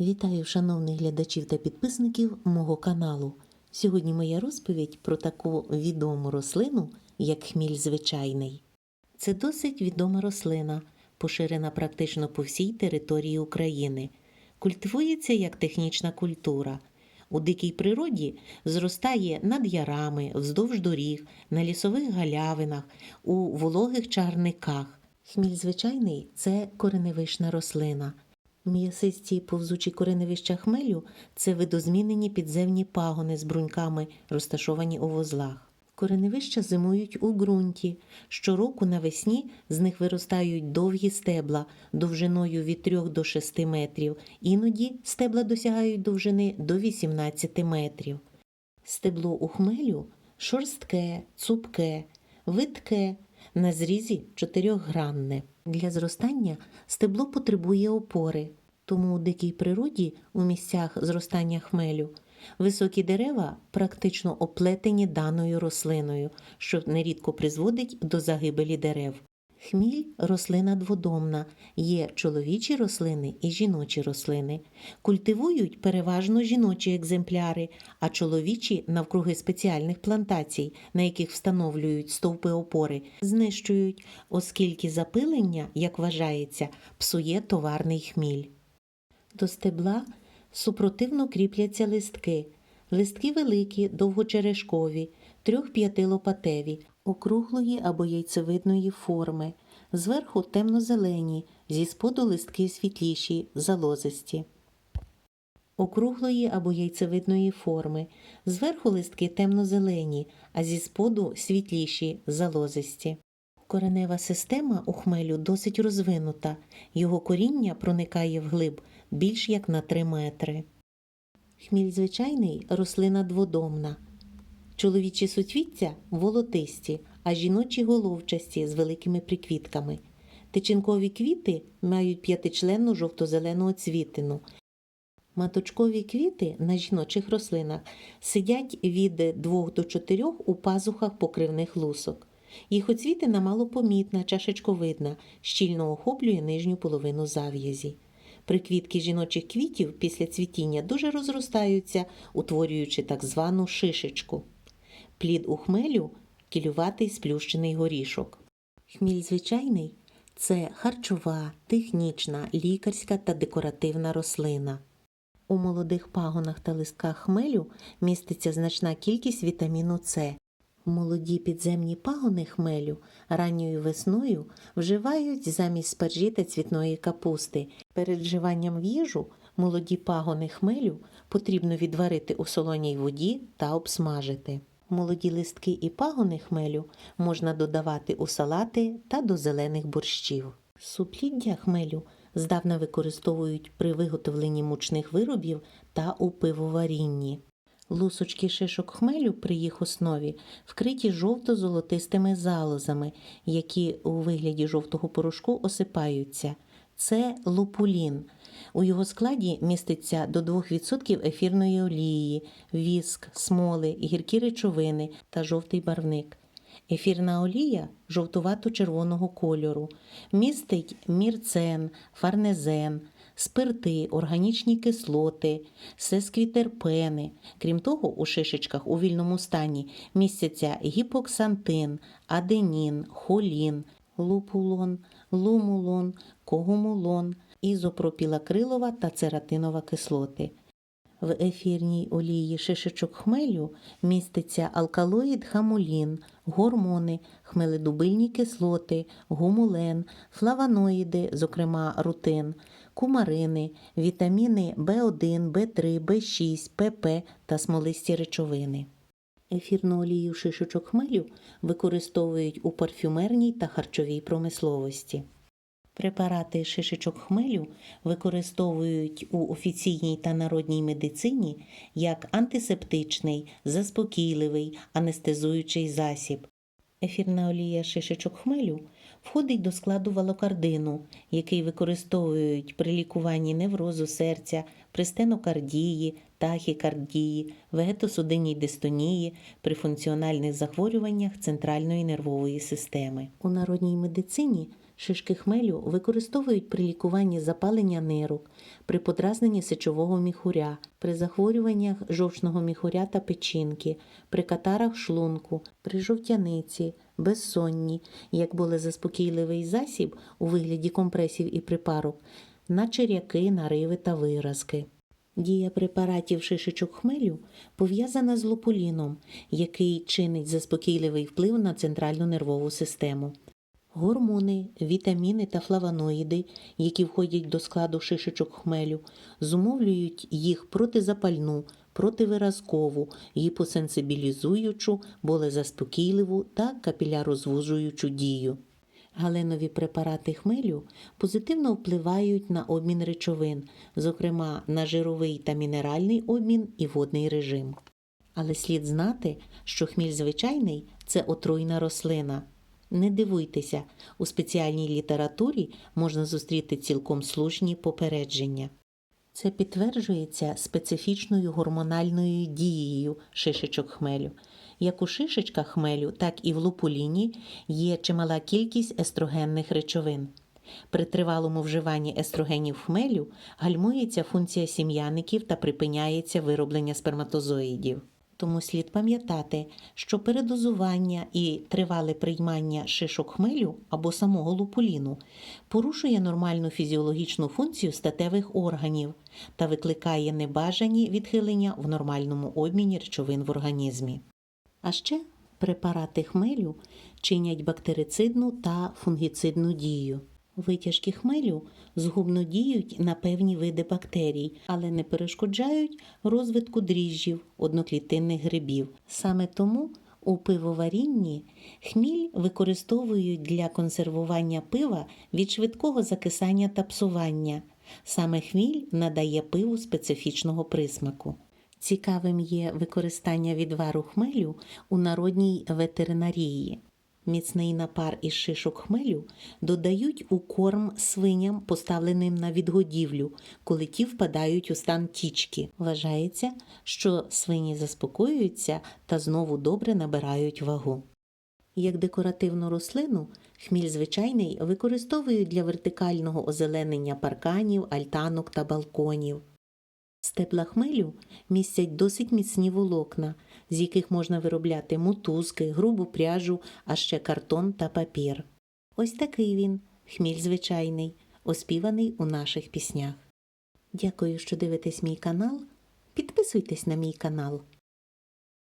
Вітаю шановних глядачів та підписників мого каналу. Сьогодні моя розповідь про таку відому рослину, як хміль звичайний. Це досить відома рослина, поширена практично по всій території України. Культивується як технічна культура. У дикій природі зростає над ярами, вздовж доріг, на лісових галявинах, у вологих чарниках. Хміль звичайний це кореневишна рослина. М'ясисті повзучі кореневища хмелю це видозмінені підземні пагони з бруньками, розташовані у вузлах. Кореневища зимують у ґрунті. Щороку навесні з них виростають довгі стебла довжиною від 3 до 6 метрів, іноді стебла досягають довжини до 18 метрів. Стебло у хмелю шорстке, цупке, витке, на зрізі чотирьохгранне. Для зростання стебло потребує опори, тому у дикій природі у місцях зростання хмелю високі дерева практично оплетені даною рослиною, що нерідко призводить до загибелі дерев. Хміль рослина дводомна, є чоловічі рослини і жіночі рослини. Культивують переважно жіночі екземпляри, а чоловічі навкруги спеціальних плантацій, на яких встановлюють стовпи опори, знищують, оскільки запилення, як вважається, псує товарний хміль. До стебла супротивно кріпляться листки. Листки великі, довгочерешкові, трьох-п'ятилопатеві, округлої або яйцевидної форми. Зверху темно-зелені, зі споду листки світліші, залозисті. Округлої або яйцевидної форми. Зверху листки темно-зелені, а зі споду світліші, залозисті. Коренева система у хмелю досить розвинута. Його коріння проникає вглиб більш як на 3 метри. Хміль звичайний рослина дводомна. Чоловічі суцвіття волотисті, а жіночі головчасті з великими приквітками. Тичинкові квіти мають п'ятичленну жовто-зелену цвітину. Маточкові квіти на жіночих рослинах сидять від 2 до 4 у пазухах покривних лусок. Їх оцвітина малопомітна, чашечковидна, щільно охоплює нижню половину зав'язі. Приквітки жіночих квітів після цвітіння дуже розростаються, утворюючи так звану шишечку. Плід у хмелю кілюватий сплющений горішок. Хміль звичайний це харчова, технічна, лікарська та декоративна рослина. У молодих пагонах та листках хмелю міститься значна кількість вітаміну С. Молоді підземні пагони хмелю ранньою весною вживають замість спаржі та цвітної капусти. Перед вживанням в їжу молоді пагони хмелю потрібно відварити у солоній воді та обсмажити. Молоді листки і пагони хмелю можна додавати у салати та до зелених борщів. Супліддя хмелю здавна використовують при виготовленні мучних виробів та у пивоварінні. Лусочки шишок хмелю при їх основі вкриті жовто-золотистими залозами, які у вигляді жовтого порошку осипаються. Це лупулін. У його складі міститься до 2% ефірної олії, віск, смоли, гіркі речовини та жовтий барвник. Ефірна олія жовтувато-червоного кольору, містить мірцен, фарнезен, спирти, органічні кислоти, сесквітерпени. Крім того, у шишечках у вільному стані містяться гіпоксантин, аденін, холін, лупулон, лумулон, когумулон, ізопропілакрилова та цератинова кислоти. В ефірній олії шишечок хмелю міститься алкалоїд хамулін, гормони, хмеледубильні кислоти, гумулен, флавоноїди, зокрема рутин, кумарини, вітаміни В1, В3, В6, ПП та смолисті речовини. Ефірну олію шишечок хмелю використовують у парфюмерній та харчовій промисловості. Препарати шишечок хмелю використовують у офіційній та народній медицині як антисептичний, заспокійливий, анестезуючий засіб. Ефірна олія шишечок хмелю входить до складу валокардину, який використовують при лікуванні неврозу серця, при стенокардії, тахікардії, вегетосудинній дистонії, при функціональних захворюваннях центральної нервової системи. У народній медицині Шишки хмелю використовують при лікуванні запалення нирок, при подразненні сечового міхуря, при захворюваннях жовчного міхуря та печінки, при катарах шлунку, при жовтяниці, безсонні, як болезаспокійливий засіб у вигляді компресів і припарок, на черяки, нариви та виразки. Дія препаратів шишечок хмелю пов'язана з лопуліном, який чинить заспокійливий вплив на центральну нервову систему. Гормони, вітаміни та флавоноїди, які входять до складу шишечок хмелю, зумовлюють їх протизапальну, противиразкову, гіпосенсибілізуючу, болезаспокійливу та капілярозвужуючу дію. Галенові препарати хмелю позитивно впливають на обмін речовин, зокрема на жировий та мінеральний обмін і водний режим. Але слід знати, що хміль звичайний це отруйна рослина. Не дивуйтеся, у спеціальній літературі можна зустріти цілком слушні попередження. Це підтверджується специфічною гормональною дією шишечок хмелю. Як у шишечках хмелю, так і в лупуліні є чимала кількість естрогенних речовин. При тривалому вживанні естрогенів хмелю гальмується функція сім'яників та припиняється вироблення сперматозоїдів. Тому слід пам'ятати, що передозування і тривале приймання шишок хмелю або самого лупуліну порушує нормальну фізіологічну функцію статевих органів та викликає небажані відхилення в нормальному обміні речовин в організмі. А ще препарати хмелю чинять бактерицидну та фунгіцидну дію. Витяжки хмелю згубно діють на певні види бактерій, але не перешкоджають розвитку дріжджів одноклітинних грибів. Саме тому у пивоварінні хміль використовують для консервування пива від швидкого закисання та псування. Саме хміль надає пиву специфічного присмаку. Цікавим є використання відвару хмелю у народній ветеринарії. Міцний напар із шишок хмелю додають у корм свиням, поставленим на відгодівлю, коли ті впадають у стан тічки. Вважається, що свині заспокоюються та знову добре набирають вагу. Як декоративну рослину, хміль звичайний використовують для вертикального озеленення парканів, альтанок та балконів. Стебла хмелю містять досить міцні волокна, з яких можна виробляти мотузки, грубу пряжу, а ще картон та папір. Ось такий він, хміль звичайний, оспіваний у наших піснях. Дякую, що дивитесь мій канал. Підписуйтесь на мій канал.